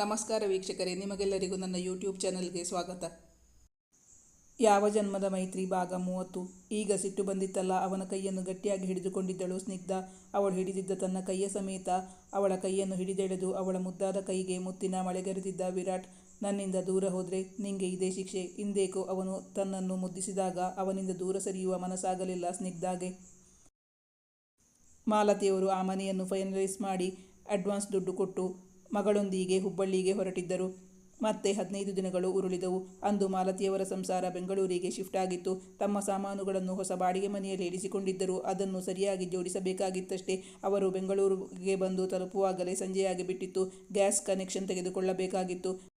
ನಮಸ್ಕಾರ ವೀಕ್ಷಕರೇ, ನಿಮಗೆಲ್ಲರಿಗೂ ನನ್ನ ಯೂಟ್ಯೂಬ್ ಚಾನಲ್ಗೆ ಸ್ವಾಗತ. ಯಾವ ಜನ್ಮದ ಮೈತ್ರಿ ಭಾಗ ಮೂವತ್ತು? ಈಗ ಸಿಟ್ಟು ಬಂದಿತ್ತಲ್ಲ, ಅವನ ಕೈಯನ್ನು ಗಟ್ಟಿಯಾಗಿ ಹಿಡಿದುಕೊಂಡಿದ್ದಳು ಸ್ನಿಗ್ಧ. ಅವಳು ಹಿಡಿದಿದ್ದ ತನ್ನ ಕೈಯ ಸಮೇತ ಅವಳ ಕೈಯನ್ನು ಹಿಡಿದೆಳೆದು ಅವಳ ಮುದ್ದಾದ ಕೈಗೆ ಮುತ್ತಿನ ಮಳೆಗರೆದಿದ್ದ ವಿರಾಟ್, ನನ್ನಿಂದ ದೂರ ಹೋದರೆ ನಿಂಗೆ ಇದೇ ಶಿಕ್ಷೆ. ಇಂದೇಕೋ ಅವನು ತನ್ನನ್ನು ಮುದ್ದಿಸಿದಾಗ ಅವನಿಂದ ದೂರ ಸರಿಯುವ ಮನಸ್ಸಾಗಲಿಲ್ಲ ಸ್ನಿಗ್ಧಾಗೆ. ಮಾಲತಿಯವರು ಆ ಮನೆಯನ್ನು ಫೈನಲೈಸ್ ಮಾಡಿ ಅಡ್ವಾನ್ಸ್ ದುಡ್ಡು ಕೊಟ್ಟು ಮಗಳೊಂದಿಗೆ ಹುಬ್ಬಳ್ಳಿಗೆ ಹೊರಟಿದ್ದರು. ಮತ್ತೆ ಹದಿನೈದು ದಿನಗಳು ಉರುಳಿದವು. ಅಂದು ಮಾಲತಿಯವರ ಸಂಸಾರ ಬೆಂಗಳೂರಿಗೆ ಶಿಫ್ಟ್ ಆಗಿತ್ತು. ತಮ್ಮ ಸಾಮಾನುಗಳನ್ನು ಹೊಸ ಬಾಡಿಗೆ ಮನೆಯಲ್ಲಿ ಇರಿಸಿಕೊಂಡಿದ್ದರು. ಅದನ್ನು ಸರಿಯಾಗಿ ಜೋಡಿಸಬೇಕಾಗಿತ್ತಷ್ಟೇ. ಅವರು ಬೆಂಗಳೂರಿಗೆ ಬಂದು ತಲುಪುವಾಗಲೇ ಸಂಜೆಯಾಗಿ ಬಿಟ್ಟಿತ್ತು. ಗ್ಯಾಸ್ ಕನೆಕ್ಷನ್ ತೆಗೆದುಕೊಳ್ಳಬೇಕಾಗಿತ್ತು.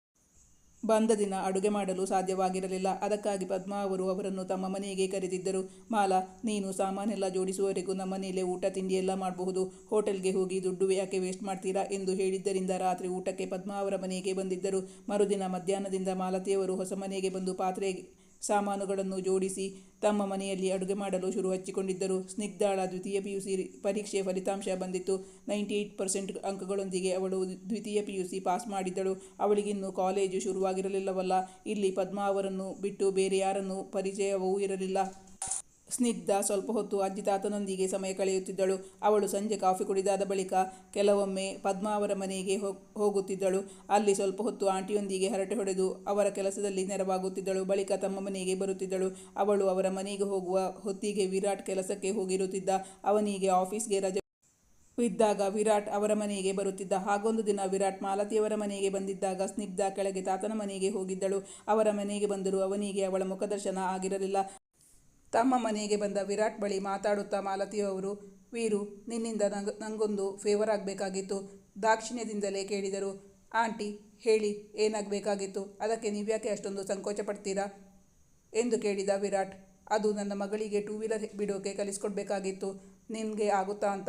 ಬಂದ ದಿನ ಅಡುಗೆ ಮಾಡಲು ಸಾಧ್ಯವಾಗಿರಲಿಲ್ಲ. ಅದಕ್ಕಾಗಿ ಪದ್ಮಾ ಅವರು ಅವರನ್ನು ತಮ್ಮ ಮನೆಗೆ ಕರೆದಿದ್ದರು. ಮಾಲಾ, ನೀನು ಸಾಮಾನೆಲ್ಲ ಜೋಡಿಸುವವರೆಗೂ ನಮ್ಮ ಮನೆಯಲ್ಲೇ ಊಟ, ತಿಂಡಿ ಎಲ್ಲ ಮಾಡಬಹುದು. ಹೋಟೆಲ್ಗೆ ಹೋಗಿ ದುಡ್ಡು ಯಾಕೆ ವೇಸ್ಟ್ ಮಾಡ್ತೀರಾ? ಎಂದು ಹೇಳಿದ್ದರಿಂದ ರಾತ್ರಿ ಊಟಕ್ಕೆ ಪದ್ಮಾ ಅವರ ಮನೆಗೆ ಬಂದಿದ್ದರು. ಮರುದಿನ ಮಧ್ಯಾಹ್ನದಿಂದ ಮಾಲತಿಯವರು ಹೊಸ ಮನೆಗೆ ಬಂದು ಪಾತ್ರೆ ಸಾಮಾನುಗಳನ್ನು ಜೋಡಿಸಿ ತಮ್ಮ ಮನೆಯಲ್ಲಿ ಅಡುಗೆ ಮಾಡಲು ಶುರು ಹಚ್ಚಿಕೊಂಡಿದ್ದರು. ಸ್ನಿಗ್ಧಾಳ ದ್ವಿತೀಯ ಪಿಯುಸಿ ಪರೀಕ್ಷೆ ಫಲಿತಾಂಶ ಬಂದಿತ್ತು. ನೈಂಟಿ ಏಯ್ಟ್ ಪರ್ಸೆಂಟ್ ಅಂಕಗಳೊಂದಿಗೆ ಅವಳು ದ್ವಿತೀಯ ಪಿಯುಸಿ ಪಾಸ್ ಮಾಡಿದ್ದಳು. ಅವಳಿಗಿನ್ನೂ ಕಾಲೇಜು ಶುರುವಾಗಿರಲಿಲ್ಲವಲ್ಲ. ಇಲ್ಲಿ ಪದ್ಮಾ ಅವರನ್ನು ಬಿಟ್ಟು ಬೇರೆ ಯಾರನ್ನೂ ಪರಿಚಯವೂ ಇರಲಿಲ್ಲ. ಸ್ನಿಗ್ಧ ಸ್ವಲ್ಪ ಹೊತ್ತು ಅಜ್ಜಿ ತಾತನೊಂದಿಗೆ ಸಮಯ ಕಳೆಯುತ್ತಿದ್ದಳು. ಅವಳು ಸಂಜೆ ಕಾಫಿ ಕುಡಿದಾದ ಬಳಿಕ ಕೆಲವೊಮ್ಮೆ ಪದ್ಮಾವರ ಮನೆಗೆ ಹೋಗ್- ಹೋಗುತ್ತಿದ್ದಳು. ಅಲ್ಲಿ ಸ್ವಲ್ಪ ಹೊತ್ತು ಆಂಟಿಯೊಂದಿಗೆ ಹರಟೆ ಹೊಡೆದು ಅವರ ಕೆಲಸದಲ್ಲಿ ನೆರವಾಗುತ್ತಿದ್ದಳು. ಬಳಿಕ ತಮ್ಮ ಮನೆಗೆ ಬರುತ್ತಿದ್ದಳು. ಅವಳು ಅವರ ಮನೆಗೆ ಹೋಗುವ ಹೊತ್ತಿಗೆ ವಿರಾಟ್ ಕೆಲಸಕ್ಕೆ ಹೋಗಿರುತ್ತಿದ್ದ. ಅವನಿಗೆ ಆಫೀಸ್ಗೆ ರಜೆ ಇದ್ದಾಗ ವಿರಾಟ್ ಅವರ ಮನೆಗೆ ಬರುತ್ತಿದ್ದ. ಹಾಗೊಂದು ದಿನ ವಿರಾಟ್ ಮಾಲತಿಯವರ ಮನೆಗೆ ಬಂದಿದ್ದಾಗ ಸ್ನಿಗ್ಧ ಕೆಳಗೆ ತಾತನ ಮನೆಗೆ ಹೋಗಿದ್ದಳು. ಅವರ ಮನೆಗೆ ಬಂದರೂ ಅವನಿಗೆ ಅವಳ ಮುಖದರ್ಶನ ಆಗಿರಲಿಲ್ಲ. ತಮ್ಮ ಮನೆಗೆ ಬಂದ ವಿರಾಟ್ ಬಳಿ ಮಾತಾಡುತ್ತಾ ಮಾಲತಿಯವರು, ವೀರು, ನಿನ್ನಿಂದ ನಂಗ, ನಂಗೊಂದು ಫೇವರ್ ಆಗಬೇಕಾಗಿತ್ತು, ದಾಕ್ಷಿಣ್ಯದಿಂದಲೇ ಕೇಳಿದರು. ಆಂಟಿ, ಹೇಳಿ, ಏನಾಗಬೇಕಾಗಿತ್ತು? ಅದಕ್ಕೆ ನೀವ್ಯಾಕೆ ಅಷ್ಟೊಂದು ಸಂಕೋಚ ಪಡ್ತೀರಾ? ಎಂದು ಕೇಳಿದ ವಿರಾಟ್. ಅದು ನನ್ನ ಮಗಳಿಗೆ ಟೂ ವೀಲರ್ ಬಿಡೋಕೆ ಕಲಿಸ್ಕೊಡ್ಬೇಕಾಗಿತ್ತು. ನಿನಗೆ ಆಗುತ್ತಾ ಅಂತ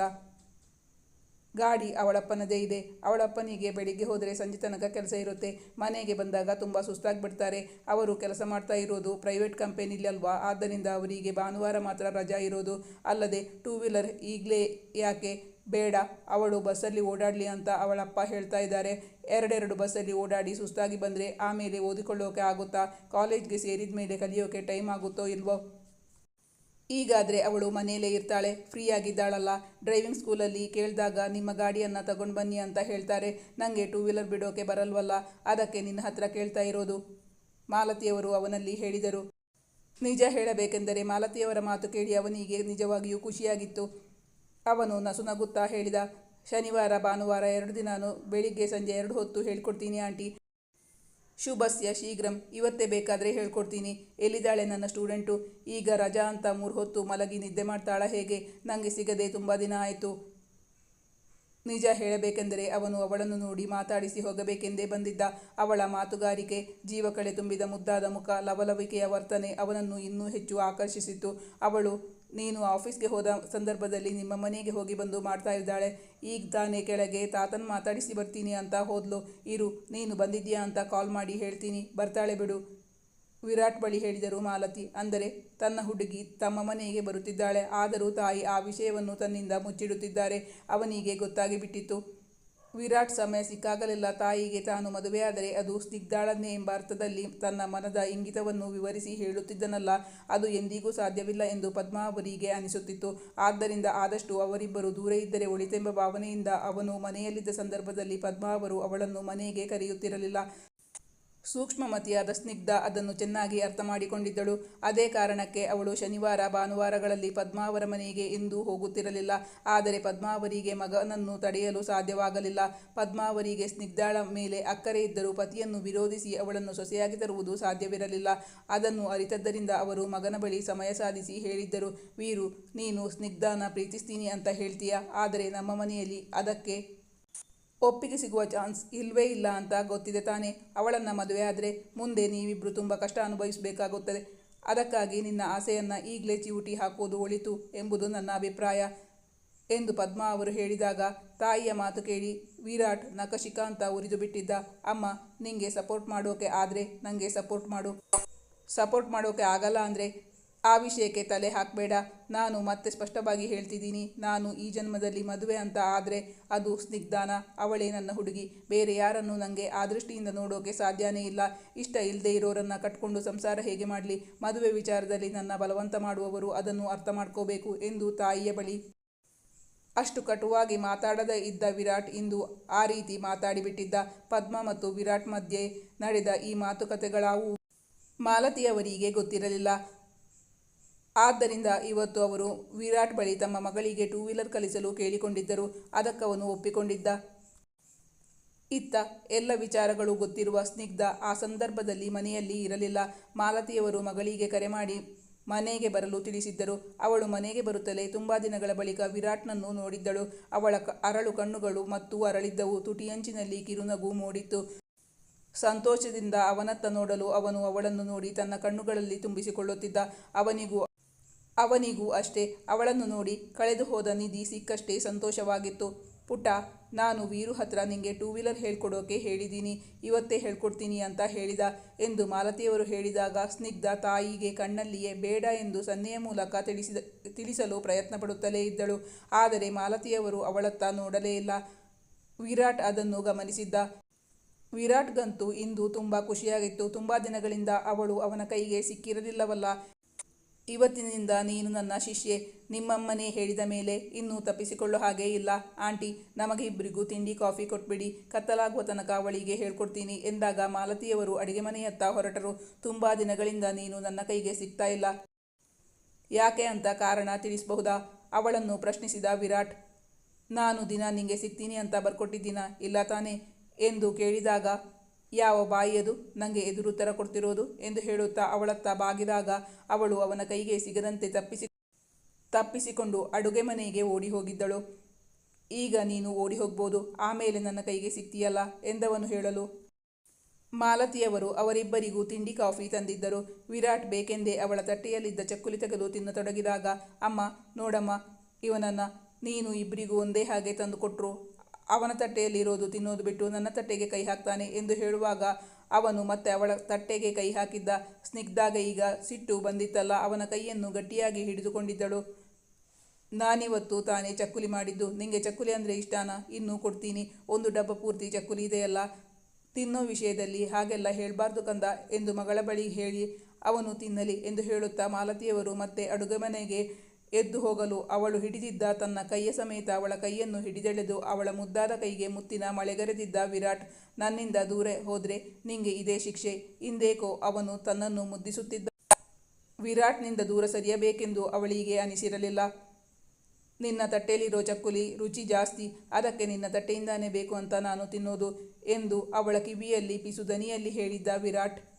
ಗಾಡಿ ಅವಳಪ್ಪನದೇ ಇದೆ. ಅವಳಪ್ಪನಿಗೆ ಬೆಳಿಗ್ಗೆ ಹೋದರೆ ಸಂಜೆ ತನಕ ಕೆಲಸ ಇರುತ್ತೆ. ಮನೆಗೆ ಬಂದಾಗ ತುಂಬ ಸುಸ್ತಾಗಿಬಿಡ್ತಾರೆ. ಅವರು ಕೆಲಸ ಮಾಡ್ತಾ ಇರೋದು ಪ್ರೈವೇಟ್ ಕಂಪೆನಿಲಿ ಅಲ್ವಾ? ಆದ್ದರಿಂದ ಅವರಿಗೆ ಭಾನುವಾರ ಮಾತ್ರ ರಜಾ ಇರೋದು. ಅಲ್ಲದೆ ಟೂ ವೀಲರ್ ಈಗಲೇ ಯಾಕೆ? ಬೇಡ, ಅವಳು ಬಸ್ಸಲ್ಲಿ ಓಡಾಡಲಿ ಅಂತ ಅವಳಪ್ಪ ಹೇಳ್ತಾ ಇದ್ದಾರೆ. ಎರಡೆರಡು ಬಸ್ಸಲ್ಲಿ ಓಡಾಡಿ ಸುಸ್ತಾಗಿ ಬಂದರೆ ಆಮೇಲೆ ಓದಿಕೊಳ್ಳೋಕೆ ಆಗುತ್ತಾ? ಕಾಲೇಜ್ಗೆ ಸೇರಿದ ಮೇಲೆ ಕಲಿಯೋಕೆ ಟೈಮ್ ಆಗುತ್ತೋ ಇಲ್ವೋ? ಈಗಾದರೆ ಅವಳು ಮನೆಯಲ್ಲೇ ಇರ್ತಾಳೆ. ಫ್ರೀ ಆಗಿದ್ದಾಳಲ್ಲ ಡ್ರೈವಿಂಗ್ ಸ್ಕೂಲಲ್ಲಿ ಕೇಳಿದಾಗ, ನಿಮ್ಮ ಗಾಡಿಯನ್ನು ತಗೊಂಡು ಬನ್ನಿ ಅಂತ ಹೇಳ್ತಾರೆ. ನನಗೆ ಟೂ ವೀಲರ್ ಬಿಡೋಕೆ ಬರಲ್ವಲ್ಲ. ಅದಕ್ಕೆ ನಿನ್ನ ಹತ್ರ ಕೇಳ್ತಾ ಇರೋದು. ಮಾಲತಿಯವರು ಅವನಲ್ಲಿ ಹೇಳಿದರು. ನಿಜ ಹೇಳಬೇಕೆಂದರೆ ಮಾಲತಿಯವರ ಮಾತು ಕೇಳಿ ಅವನಿಗೆ ನಿಜವಾಗಿಯೂ ಖುಷಿಯಾಗಿತ್ತು. ಅವನು ನಸುನಗುತ್ತಾ ಹೇಳಿದ, ಶನಿವಾರ, ಭಾನುವಾರ ಎರಡು ದಿನಾನು ಬೆಳಿಗ್ಗೆ ಸಂಜೆ ಎರಡು ಹೊತ್ತು ಹೇಳ್ಕೊಡ್ತೀನಿ ಆಂಟಿ. ಶುಭಸ್ಯ ಶೀಘ್ರಂ. ಇವತ್ತೇ ಬೇಕಾದರೆ ಹೇಳ್ಕೊಡ್ತೀನಿ. ಎಲ್ಲಿದ್ದಾಳೆ ನನ್ನ ಸ್ಟೂಡೆಂಟು? ಈಗ ರಜಾ ಅಂತ ಮೂರು ಹೊತ್ತು ಮಲಗಿ ನಿದ್ದೆ ಮಾಡ್ತಾಳ ಹೇಗೆ? ನನಗೆ ಸಿಗದೆ ತುಂಬ ದಿನ ಆಯಿತು. ನಿಜ ಹೇಳಬೇಕೆಂದರೆ ಅವನು ಅವಳನ್ನು ನೋಡಿ ಮಾತಾಡಿಸಿ ಹೋಗಬೇಕೆಂದೇ ಬಂದಿದ್ದ. ಅವಳ ಮಾತುಗಾರಿಕೆ ಜೀವಕಳೆ ತುಂಬಿದ ಮುದ್ದಾದ ಮುಖ, ಲವಲವಿಕೆಯ ವರ್ತನೆ ಅವನನ್ನು ಇನ್ನೂ ಹೆಚ್ಚು ಆಕರ್ಷಿಸಿತು ಅವಳು ನೀನು ಆಫೀಸ್ಗೆ ಹೋದ ಸಂದರ್ಭದಲ್ಲಿ ನಿಮ್ಮ ಮನೆಗೆ ಹೋಗಿ ಬಂದು ಮಾಡ್ತಾ ಇದ್ದಾಳೆ. ಈಗ ತಾನೇ ಕೆಳಗೆ, ತಾತನ ಮಾತಾಡಿಸಿ ಬರ್ತೀನಿ ಅಂತ ಹೋದ್ಲು. ಇರು, ನೀನು ಬಂದಿದ್ಯಾ ಅಂತ ಕಾಲ್ ಮಾಡಿ ಹೇಳ್ತೀನಿ. ಬರ್ತಾಳೆ ಬಿಡು. ವಿರಾಟ್ ಬಳಿ ಹೇಳಿದರು ಮಾಲತಿ. ಅಂದರೆ, ತನ್ನ ಹುಡುಗಿ ತಮ್ಮ ಮನೆಗೆ ಬರುತ್ತಿದ್ದಾಳೆ. ಆದರೂ ತಾಯಿ ಆ ವಿಷಯವನ್ನು ತನ್ನಿಂದ ಮುಚ್ಚಿಡುತ್ತಿದ್ದಾರೆ. ಅವನಿಗೆ ಗೊತ್ತಾಗಿ ಬಿಟ್ಟಿತ್ತು. ವಿರಾಟ್ ಸಮಯ ಸಿಕ್ಕಾಗಲೆಲ್ಲ. ತಾಯಿಗೆ ತಾನು ಮದುವೆಯಾದರೆ ಅದು ಸ್ನಿಗ್ಧಾಳನ್ನೇ ಎಂಬ ಅರ್ಥದಲ್ಲಿ ತನ್ನ ಮನದ ಇಂಗಿತವನ್ನು ವಿವರಿಸಿ ಹೇಳುತ್ತಿದ್ದನಲ್ಲ. ಅದು ಎಂದಿಗೂ ಸಾಧ್ಯವಿಲ್ಲ ಎಂದು ಪದ್ಮಾವರಿಗೆ ಅನಿಸುತ್ತಿತ್ತು. ಆದ್ದರಿಂದ ಆದಷ್ಟು ಅವರಿಬ್ಬರು ದೂರ ಇದ್ದರೆ ಒಳಿತೆಂಬ ಭಾವನೆಯಿಂದ ಅವನು ಮನೆಯಲ್ಲಿದ್ದ ಸಂದರ್ಭದಲ್ಲಿ ಪದ್ಮಾವರು ಅವಳನ್ನು ಮನೆಗೆ ಕರೆಯುತ್ತಿರಲಿಲ್ಲ. ಸೂಕ್ಷ್ಮಮತಿಯಾದ ಸ್ನಿಗ್ಧ ಅದನ್ನು ಚೆನ್ನಾಗಿ ಅರ್ಥ ಮಾಡಿಕೊಂಡಿದ್ದಳು ಅದೇ ಕಾರಣಕ್ಕೆ ಅವಳು ಶನಿವಾರ ಭಾನುವಾರಗಳಲ್ಲಿ ಪದ್ಮಾವರ ಮನೆಗೆ ಎಂದೂ ಹೋಗುತ್ತಿರಲಿಲ್ಲ. ಆದರೆ ಪದ್ಮಾವರಿಗೆ ಮಗನನ್ನು ತಡೆಯಲು ಸಾಧ್ಯವಾಗಲಿಲ್ಲ. ಪದ್ಮಾವರಿಗೆ ಸ್ನಿಗ್ಧಾಳ ಮೇಲೆ ಅಕ್ಕರೆ ಇದ್ದರೂ ಪತಿಯನ್ನು ವಿರೋಧಿಸಿ ಅವಳನ್ನು ಸೊಸೆಯಾಗಿ ತರುವುದು ಸಾಧ್ಯವಿರಲಿಲ್ಲ. ಅದನ್ನು ಅರಿತದ್ದರಿಂದ ಅವರು ಮಗನ ಬಳಿ ಸಮಯ ಸಾಧಿಸಿ ಹೇಳಿದ್ದರು. ವೀರು, ನೀನು ಸ್ನಿಗ್ಧಾನ ಪ್ರೀತಿಸ್ತೀನಿ ಅಂತ ಹೇಳ್ತೀಯ? ಆದರೆ ನಮ್ಮ ಮನೆಯಲ್ಲಿ ಅದಕ್ಕೆ ಒಪ್ಪಿಗೆ ಸಿಗುವ ಚಾನ್ಸ್ ಇಲ್ವೇ ಇಲ್ಲ ಅಂತ ಗೊತ್ತಿದೆ ತಾನೇ. ಅವಳನ್ನು ಮದುವೆ ಆದರೆ ಮುಂದೆ ನೀವಿಬ್ಬರು ತುಂಬ ಕಷ್ಟ ಅನುಭವಿಸಬೇಕಾಗುತ್ತದೆ. ಅದಕ್ಕಾಗಿ ನಿನ್ನ ಆಸೆಯನ್ನು ಈಗಲೇ ಚಿವುಟಿ ಹಾಕುವುದು ಒಳಿತು ಎಂಬುದು ನನ್ನ ಅಭಿಪ್ರಾಯ ಎಂದು ಪದ್ಮಾ ಅವರು ಹೇಳಿದಾಗ ತಾಯಿಯ ಮಾತು ಕೇಳಿ ವಿರಾಟ್ ನಖಶಿಖ ಅಂತ ಉರಿದು ಬಿಟ್ಟಿದ್ದ, ಅಮ್ಮ, ನಿಂಗೆ ಸಪೋರ್ಟ್ ಮಾಡೋಕೆ ಆದರೆ ನನಗೆ ಸಪೋರ್ಟ್ ಮಾಡು. ಸಪೋರ್ಟ್ ಮಾಡೋಕೆ ಆಗಲ್ಲ ಅಂದರೆ ಆ ವಿಷಯಕ್ಕೆ ತಲೆ ಹಾಕಬೇಡ. ನಾನು ಮತ್ತೆ ಸ್ಪಷ್ಟವಾಗಿ ಹೇಳ್ತಿದ್ದೀನಿ, ನಾನು ಈ ಜನ್ಮದಲ್ಲಿ ಮದುವೆ ಅಂತ ಆದರೆ ಅದು ಸ್ನಿಗ್ಧಾನ. ಅವಳೇ ನನ್ನ ಹುಡುಗಿ. ಬೇರೆ ಯಾರನ್ನು ನನಗೆ ಆ ದೃಷ್ಟಿಯಿಂದ ನೋಡೋಕೆ ಸಾಧ್ಯನೇ ಇಲ್ಲ. ಇಷ್ಟ ಇಲ್ಲದೆ ಇರೋರನ್ನು ಕಟ್ಕೊಂಡು ಸಂಸಾರ ಹೇಗೆ ಮಾಡಲಿ? ಮದುವೆ ವಿಚಾರದಲ್ಲಿ ನನ್ನ ಬಲವಂತ ಮಾಡುವವರು ಅದನ್ನು ಅರ್ಥ ಮಾಡ್ಕೋಬೇಕು ಎಂದು ತಾಯಿಯ ಬಳಿ. ಅಷ್ಟು ಕಟುವಾಗಿ ಮಾತಾಡದೇ ಇದ್ದ ವಿರಾಟ್ ಇಂದು ಆ ರೀತಿ ಮಾತಾಡಿಬಿಟ್ಟಿದ್ದ. ಪದ್ಮ ಮತ್ತು ವಿರಾಟ್ ಮಧ್ಯೆ ನಡೆದ ಈ ಮಾತುಕತೆಗಳಾವು ಮಾಲತಿಯವರಿಗೆ ಗೊತ್ತಿರಲಿಲ್ಲ. ಆದ್ದರಿಂದ ಇವತ್ತು ಅವರು ವಿರಾಟ್ ಬಳಿ ತಮ್ಮ ಮಗಳಿಗೆ ಟೂ ವೀಲರ್ ಕಲಿಸಲು ಕೇಳಿಕೊಂಡಿದ್ದರು. ಅದಕ್ಕವನು ಒಪ್ಪಿಕೊಂಡಿದ್ದ. ಇತ್ತ ಎಲ್ಲ ವಿಚಾರಗಳು ಗೊತ್ತಿರುವ ಸ್ನಿಗ್ಧ ಆ ಸಂದರ್ಭದಲ್ಲಿ ಮನೆಯಲ್ಲಿ ಇರಲಿಲ್ಲ. ಮಾಲತಿಯವರು ಮಗಳಿಗೆ ಕರೆ ಮಾಡಿ ಮನೆಗೆ ಬರಲು ತಿಳಿಸಿದ್ದರು. ಅವಳು ಮನೆಗೆ ಬರುತ್ತಲೇ ತುಂಬ ದಿನಗಳ ಬಳಿಕ ವಿರಾಟ್ನನ್ನು ನೋಡಿದ್ದಳು. ಅವಳ ಅರಳು ಕಣ್ಣುಗಳು ಮತ್ತು ಅರಳಿದ್ದವು. ತುಟಿಯಂಚಿನಲ್ಲಿ ಕಿರುನಗು ಮೂಡಿತ್ತು. ಸಂತೋಷದಿಂದ ಅವನತ್ತ ನೋಡಲು ಅವನು ಅವಳನ್ನು ನೋಡಿ ತನ್ನ ಕಣ್ಣುಗಳಲ್ಲಿ ತುಂಬಿಸಿಕೊಳ್ಳುತ್ತಿದ್ದ. ಅವನಿಗೂ ಅವನಿಗೂ ಅಷ್ಟೇ. ಅವಳನ್ನು ನೋಡಿ ಕಳೆದು ಹೋದ ನಿಧಿ ಸಿಕ್ಕಷ್ಟೇ ಸಂತೋಷವಾಗಿತ್ತು. ಪುಟ ನಾನು ವೀರು ಹತ್ರ ನಿಂಗೆ ಟೂ ವೀಲರ್ ಹೇಳ್ಕೊಡೋಕೆ ಹೇಳಿದ್ದೀನಿ ಇವತ್ತೇ ಹೇಳ್ಕೊಡ್ತೀನಿ ಅಂತ ಹೇಳಿದ ಎಂದು ಮಾಲತಿಯವರು ಹೇಳಿದಾಗ ಸ್ನಿಗ್ಧ ತಾಯಿಗೆ ಕಣ್ಣಲ್ಲಿಯೇ ಬೇಡ ಎಂದು ಸನ್ನೆಯ ಮೂಲಕ ತಿಳಿಸಿದ ತಿಳಿಸಲು ಪ್ರಯತ್ನ ಪಡುತ್ತಲೇ ಇದ್ದಳು. ಆದರೆ ಮಾಲತಿಯವರು ಅವಳತ್ತ ನೋಡಲೇ ಇಲ್ಲ. ವಿರಾಟ್ ಅದನ್ನು ಗಮನಿಸಿದ್ದ. ವಿರಾಟ್ಗಂತೂ ಇಂದು ತುಂಬ ಖುಷಿಯಾಗಿತ್ತು. ತುಂಬ ದಿನಗಳಿಂದ ಅವಳು ಅವನ ಕೈಗೆ ಸಿಕ್ಕಿರಲಿಲ್ಲವಲ್ಲ. ಇವತ್ತಿನಿಂದ ನೀನು ನನ್ನ ಶಿಷ್ಯೆ. ನಿಮ್ಮಮ್ಮನೇ ಹೇಳಿದ ಮೇಲೆ ಇನ್ನೂ ತಪ್ಪಿಸಿಕೊಳ್ಳೋ ಹಾಗೇ ಇಲ್ಲ. ಆಂಟಿ, ನಮಗೆ ಇಬ್ಬರಿಗೂ ತಿಂಡಿ, ಕಾಫಿ ಕೊಟ್ಬಿಡಿ. ಕತ್ತಲಾಗುವ ತನಕ ಅವಳಿಗೆ ಹೇಳ್ಕೊಡ್ತೀನಿ ಎಂದಾಗ ಮಾಲತಿಯವರು ಅಡಿಗೆ ಮನೆಯತ್ತ ಹೊರಟರು. ತುಂಬ ದಿನಗಳಿಂದ ನೀನು ನನ್ನ ಕೈಗೆ ಸಿಗ್ತಾ ಇಲ್ಲ. ಯಾಕೆ ಅಂತ ಕಾರಣ ತಿಳಿಸಬಹುದಾ? ಅವಳನ್ನು ಪ್ರಶ್ನಿಸಿದ ವಿರಾಟ್, ನಾನು ದಿನ ನಿಂಗೆ ಸಿಗ್ತೀನಿ ಅಂತ ಬರ್ಕೊಟ್ಟಿದ್ದೀನ? ಇಲ್ಲ ತಾನೇ ಎಂದು ಕೇಳಿದಾಗ ಯಾವ ಬಾಯಿಯದು ನನಗೆ ಎದುರುತ್ತರ ಕೊಡ್ತಿರೋದು ಎಂದು ಹೇಳುತ್ತಾ ಅವಳತ್ತ ಬಾಗಿದಾಗ ಅವಳು ಅವನ ಕೈಗೆ ಸಿಗದಂತೆ ತಪ್ಪಿಸಿ ತಪ್ಪಿಸಿಕೊಂಡು ಅಡುಗೆ ಮನೆಗೆ ಓಡಿ ಹೋಗಿದ್ದಳು. ಈಗ ನೀನು ಓಡಿ ಹೋಗ್ಬೋದು ಆಮೇಲೆ ನನ್ನ ಕೈಗೆ ಸಿಗ್ತೀಯಲ್ಲ ಎಂದವನು ಹೇಳಲು. ಮಾಲತಿಯವರು ಅವರಿಬ್ಬರಿಗೂ ತಿಂಡಿ ಕಾಫಿ ತಂದಿದ್ದರು. ವಿರಾಟ್ ಬೇಕೆಂದೇ ಅವಳ ತಟ್ಟೆಯಲ್ಲಿದ್ದ ಚಕ್ಕುಲಿ ತೆಗೆದು ತಿನ್ನತೊಡಗಿದಾಗ, ಅಮ್ಮ, ನೋಡಮ್ಮ, ಇವನನ್ನ ನೀನು ಇಬ್ಬರಿಗೂ ಒಂದೇ ಹಾಗೆ ತಂದು ಕೊಟ್ರು. ಅವನ ತಟ್ಟೆಯಲ್ಲಿರೋದು ತಿನ್ನೋದು ಬಿಟ್ಟು ನನ್ನ ತಟ್ಟೆಗೆ ಕೈ ಹಾಕ್ತಾನೆ ಎಂದು ಹೇಳುವಾಗ ಅವನು ಮತ್ತೆ ಅವಳ ತಟ್ಟೆಗೆ ಕೈ ಹಾಕಿದ್ದ ಸ್ನಿಗ್ಧಾಗ ಈಗ ಸಿಟ್ಟು ಬಂದಿತ್ತಲ್ಲ, ಅವನ ಕೈಯನ್ನು ಗಟ್ಟಿಯಾಗಿ ಹಿಡಿದುಕೊಂಡಿದ್ದಳು. ನಾನಿವತ್ತು ತಾನೇ ಚಕ್ಕುಲಿ ಮಾಡಿದ್ದು. ನಿಂಗೆ ಚಕ್ಕುಲಿ ಅಂದರೆ ಇಷ್ಟಾನ? ಇನ್ನೂ ಕೊಡ್ತೀನಿ. ಒಂದು ಡಬ್ಬ ಪೂರ್ತಿ ಚಕ್ಕುಲಿ ಇದೆಯಲ್ಲ? ತಿನ್ನೋ ವಿಷಯದಲ್ಲಿ ಹಾಗೆಲ್ಲ ಹೇಳಬಾರ್ದು ಕಂದ ಎಂದು ಮಗಳ ಬಳಿ ಹೇಳಿ ಅವನು ತಿನ್ನಲಿ ಎಂದು ಹೇಳುತ್ತಾ ಮಾಲತಿಯವರು ಮತ್ತೆ ಅಡುಗೆ ಮನೆಗೆ ಎದ್ದು ಹೋಗಲು ಅವಳು ಹಿಡಿದಿದ್ದ ತನ್ನ ಕೈಯ ಸಮೇತ ಅವಳ ಕೈಯನ್ನು ಹಿಡಿದೆಳೆದು ಅವಳ ಮುದ್ದಾದ ಕೈಗೆ ಮುತ್ತಿನ ಮಳೆಗರೆದಿದ್ದ ವಿರಾಟ್, ನನ್ನಿಂದ ದೂರ ಹೋದ್ರೆ ನಿಂಗೆ ಇದೇ ಶಿಕ್ಷೆ. ಇಂದೇಕೋ ಅವನು ತನ್ನನ್ನು ಮುದ್ದಿಸುತ್ತಿದ್ದ ವಿರಾಟ್ನಿಂದ ದೂರ ಸರಿಯಬೇಕೆಂದು ಅವಳಿಗೆ ಅನಿಸಿರಲಿಲ್ಲ. ನಿನ್ನ ತಟ್ಟೆಯಲ್ಲಿರೋ ಚಕ್ಕುಲಿ ರುಚಿ ಜಾಸ್ತಿ, ಅದಕ್ಕೆ ನಿನ್ನ ತಟ್ಟೆಯಿಂದಾನೇ ಬೇಕು ಅಂತ ನಾನು ತಿನ್ನೋದು ಎಂದು ಅವಳ ಕಿವಿಯಲ್ಲಿ ಪಿಸುದನಿಯಲ್ಲಿ ಹೇಳಿದ್ದ ವಿರಾಟ್.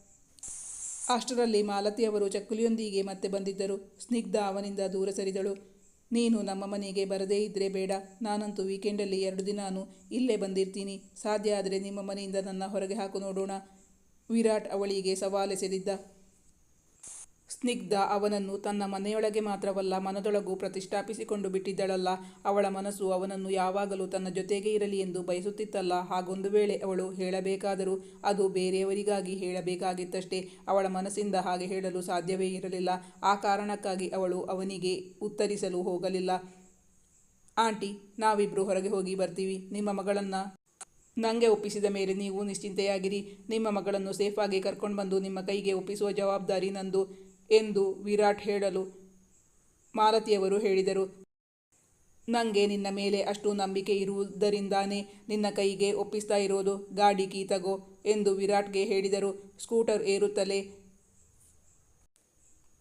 ಅಷ್ಟರಲ್ಲಿ ಮಾಲತಿಯವರು ಚಕ್ಕುಲಿಯೊಂದಿಗೆ ಮತ್ತೆ ಬಂದಿದ್ದರು. ಸ್ನಿಗ್ಧ ಅವನಿಂದ ದೂರ ಸರಿದಳು. ನೀನು ನಮ್ಮ ಮನೆಗೆ ಬರದೇ ಇದ್ದರೆ ಬೇಡ. ನಾನಂತೂ ವೀಕೆಂಡಲ್ಲಿ ಎರಡು ದಿನಾನು ಇಲ್ಲೇ ಬಂದಿರ್ತೀನಿ. ಸಾಧ್ಯ ಆದರೆ ನಿಮ್ಮ ಮನೆಯಿಂದ ನನ್ನ ಹೊರಗೆ ಹಾಕು ನೋಡೋಣ. ವಿರಾಟ್ ಅವಳಿಗೆ ಸವಾಲೆಸೆದಿದ್ದ. ಸ್ನಿಗ್ಧ. ಅವನನ್ನು ತನ್ನ ಮನೆಯೊಳಗೆ ಮಾತ್ರವಲ್ಲ, ಮನದೊಳಗೂ ಪ್ರತಿಷ್ಠಾಪಿಸಿಕೊಂಡು ಬಿಟ್ಟಿದ್ದಳಲ್ಲ. ಅವಳ ಮನಸ್ಸು ಅವನನ್ನು ಯಾವಾಗಲೂ ತನ್ನ ಜೊತೆಗೇ ಇರಲಿ ಎಂದು ಬಯಸುತ್ತಿತ್ತಲ್ಲ. ಹಾಗೊಂದು ವೇಳೆ ಅವಳು ಹೇಳಬೇಕಾದರೂ ಅದು ಬೇರೆಯವರಿಗಾಗಿ ಹೇಳಬೇಕಾಗಿತ್ತಷ್ಟೇ. ಅವಳ ಮನಸ್ಸಿಂದ ಹಾಗೆ ಹೇಳಲು ಸಾಧ್ಯವೇ ಇರಲಿಲ್ಲ. ಆ ಕಾರಣಕ್ಕಾಗಿ ಅವಳು ಅವನಿಗೆ ಉತ್ತರಿಸಲು ಹೋಗಲಿಲ್ಲ. ಆಂಟಿ ನಾವಿಬ್ಬರು ಹೊರಗೆ ಹೋಗಿ ಬರ್ತೀವಿ. ನಿಮ್ಮ ಮಗಳನ್ನು ನನಗೆ ಒಪ್ಪಿಸಿದ ಮೇಲೆ ನೀವು ನಿಶ್ಚಿಂತೆಯಾಗಿರಿ. ನಿಮ್ಮ ಮಗಳನ್ನು ಸೇಫಾಗಿ ಕರ್ಕೊಂಡು ಬಂದು ನಿಮ್ಮ ಕೈಗೆ ಒಪ್ಪಿಸುವ ಜವಾಬ್ದಾರಿ ನಂದು. ಎಂದು ವಿರಾಟ್ ಹೇಳಲು ಮಾಲತಿಯವರು ಹೇಳಿದರು. ನನಗೆ ನಿನ್ನ ಮೇಲೆ ಅಷ್ಟು ನಂಬಿಕೆ ಇರುವುದರಿಂದಾನೇ ನಿನ್ನ ಕೈಗೆ ಒಪ್ಪಿಸ್ತಾ ಇರೋದು. ಗಾಡಿ ಕೀ ತಗೋ ಎಂದು ವಿರಾಟ್ಗೆ ಹೇಳಿದರು. ಸ್ಕೂಟರ್ ಏರುತ್ತಲೇ.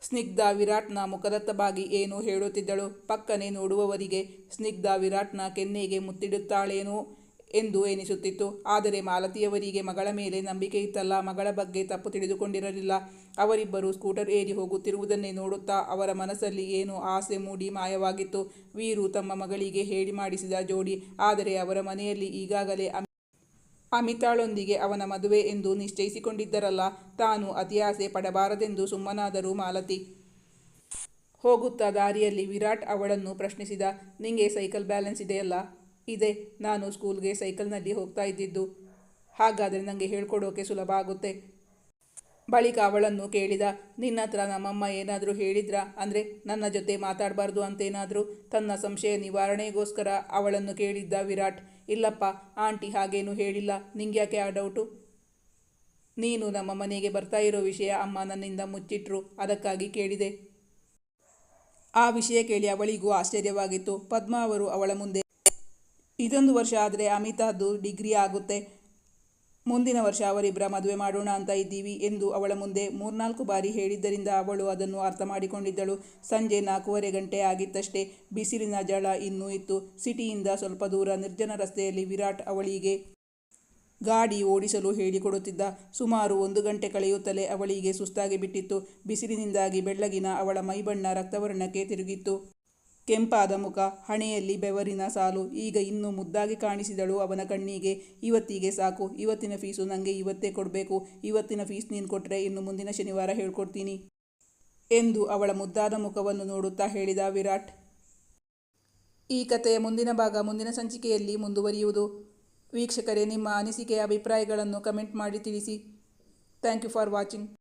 ಸ್ನಿಗ್ಧ ವಿರಾಟ್ನ ಮುಖದತ್ತ ಬಾಗಿ ಏನೋ ಹೇಳುತ್ತಿದ್ದಳು? ಪಕ್ಕನೆ ನೋಡುವವರಿಗೆ ಸ್ನಿಗ್ಧ ವಿರಾಟ್ನ ಕೆನ್ನೆಗೆ ಮುತ್ತಿಡುತ್ತಾಳೇನೋ? ಎಂದು ಎನಿಸುತ್ತಿತ್ತು. ಆದರೆ ಮಾಲತಿಯವರಿಗೆ ಮಗಳ ಮೇಲೆ ನಂಬಿಕೆ ಇತ್ತಲ್ಲ, ಮಗಳ ಬಗ್ಗೆ ತಪ್ಪು ತಿಳಿದುಕೊಂಡಿರಲಿಲ್ಲ. ಅವರಿಬ್ಬರು ಸ್ಕೂಟರ್ ಏರಿ ಹೋಗುತ್ತಿರುವುದನ್ನೇ ನೋಡುತ್ತಾ ಅವರ ಮನಸ್ಸಲ್ಲಿ ಏನು ಆಸೆ ಮೂಡಿ ಮಾಯವಾಗಿತ್ತು. ವೀರು ತಮ್ಮ ಮಗಳಿಗೆ ಹೇಳಿ ಮಾಡಿಸಿದ ಜೋಡಿ, ಆದರೆ ಅವರ ಮನೆಯಲ್ಲಿ ಈಗಾಗಲೇ ಅಮಿ- ಅಮಿತಾಳೊಂದಿಗೆ ಅವನ ಮದುವೆ ಎಂದು ನಿಶ್ಚಯಿಸಿಕೊಂಡಿದ್ದರಲ್ಲ, ತಾನು ಅತಿಯಾಸೆ ಪಡಬಾರದೆಂದು ಸುಮ್ಮನಾದರೂ ಮಾಲತಿ ಹೋಗುತ್ತಾ ದಾರಿಯಲ್ಲಿ ವಿರಾಟ್ ಅವಳನ್ನು ಪ್ರಶ್ನಿಸಿದ, ನಿಂಗೆ ಸೈಕಲ್ ಬ್ಯಾಲೆನ್ಸ್ ಇದೆಯಲ್ಲ? ಇದೆ, ನಾನು ಸ್ಕೂಲ್ಗೆ ಸೈಕಲ್ನಲ್ಲಿ ಹೋಗ್ತಾ ಇದ್ದಿದ್ದು. ಹಾಗಾದರೆ ನನಗೆ ಹೇಳ್ಕೊಡೋಕೆ ಸುಲಭ ಆಗುತ್ತೆ. ಬಳಿಕ ಅವಳನ್ನು ಕೇಳಿದ, ನಿನ್ನ ಹತ್ರ ನಮ್ಮಮ್ಮ ಏನಾದರೂ ಹೇಳಿದ್ರಾ? ಅಂದರೆ ನನ್ನ ಜೊತೆ ಮಾತಾಡಬಾರ್ದು ಅಂತೇನಾದರೂ? ತನ್ನ ಸಂಶಯ ನಿವಾರಣೆಗೋಸ್ಕರ ಅವಳನ್ನು ಕೇಳಿದ್ದ ವಿರಾಟ್, ಇಲ್ಲಪ್ಪ, ಆಂಟಿ ಹಾಗೇನೂ ಹೇಳಿಲ್ಲ, ನಿಂಗ್ಯಾಕೆ ಆ ಡೌಟು? ನೀನು ನಮ್ಮ ಮನೆಗೆ ಬರ್ತಾ ಇರೋ ವಿಷಯ ಅಮ್ಮ ನನ್ನಿಂದ ಮುಚ್ಚಿಟ್ರು, ಅದಕ್ಕಾಗಿ ಕೇಳಿದೆ. ಆ ವಿಷಯ ಕೇಳಿ ಅವಳಿಗೂ ಆಶ್ಚರ್ಯವಾಗಿತ್ತು. ಪದ್ಮಾ ಅವರು ಅವಳ ಮುಂದೆ ಇದೊಂದು ವರ್ಷ ಆದರೆ ಅಮಿತಾದ್ದು ಡಿಗ್ರಿ ಆಗುತ್ತೆ. ಮುಂದಿನ ವರ್ಷ ಅವರಿಬ್ಬರ ಮದುವೆ ಮಾಡೋಣ ಅಂತ ಇದ್ದೀವಿ ಎಂದು ಅವಳ ಮುಂದೆ ಮೂರ್ನಾಲ್ಕು ಬಾರಿ ಹೇಳಿದ್ದರಿಂದ ಅವಳು ಅದನ್ನು ಅರ್ಥ ಮಾಡಿಕೊಂಡಿದ್ದಳು. ಸಂಜೆ ನಾಲ್ಕೂವರೆ ಗಂಟೆ ಆಗಿತ್ತಷ್ಟೇ ಬಿಸಿಲಿನ ಜಳ ಇನ್ನೂ ಇತ್ತು. ಸಿಟಿಯಿಂದ ಸ್ವಲ್ಪ ದೂರ ನಿರ್ಜನ ರಸ್ತೆಯಲ್ಲಿ ವಿರಾಟ್ ಅವಳಿಗೆ ಗಾಡಿ ಓಡಿಸಲು ಹೇಳಿಕೊಡುತ್ತಿದ್ದ. ಸುಮಾರು ಒಂದು ಗಂಟೆ ಕಳೆಯುತ್ತಲೇ ಅವಳಿಗೆ ಸುಸ್ತಾಗಿ ಬಿಟ್ಟಿತ್ತು. ಬಿಸಿಲಿನಿಂದಾಗಿ ಬೆಳ್ಳಗಿನ ಅವಳ ಮೈಬಣ್ಣ ರಕ್ತವರ್ಣಕ್ಕೆ ತಿರುಗಿತ್ತು. ಕೆಂಪಾದ ಮುಖ, ಹಣೆಯಲ್ಲಿ ಬೆವರಿನ ಸಾಲು. ಈಗ ಇನ್ನು ಮುದ್ದಾಗಿ ಕಾಣಿಸಿದಳು ಅವನ ಕಣ್ಣಿಗೆ. ಇವತ್ತಿಗೆ ಸಾಕು. ಇವತ್ತಿನ ಫೀಸು ನನಗೆ ಇವತ್ತೇ ಕೊಡಬೇಕು. ಇವತ್ತಿನ ಫೀಸ್ ನೀನು ಕೊಟ್ಟರೆ ಇನ್ನು ಮುಂದಿನ ಶನಿವಾರ ಹೇಳ್ಕೊಡ್ತೀನಿ ಎಂದು ಅವಳ ಮುದ್ದಾದ ಮುಖವನ್ನು ನೋಡುತ್ತಾ ಹೇಳಿದ ವಿರಾಟ್. ಈ ಕಥೆಯ ಮುಂದಿನ ಭಾಗ ಮುಂದಿನ ಸಂಚಿಕೆಯಲ್ಲಿ ಮುಂದುವರಿಯುವುದು. ವೀಕ್ಷಕರೇ, ನಿಮ್ಮ ಅನಿಸಿಕೆಯ ಅಭಿಪ್ರಾಯಗಳನ್ನು ಕಮೆಂಟ್ ಮಾಡಿ ತಿಳಿಸಿ. Thank you for watching.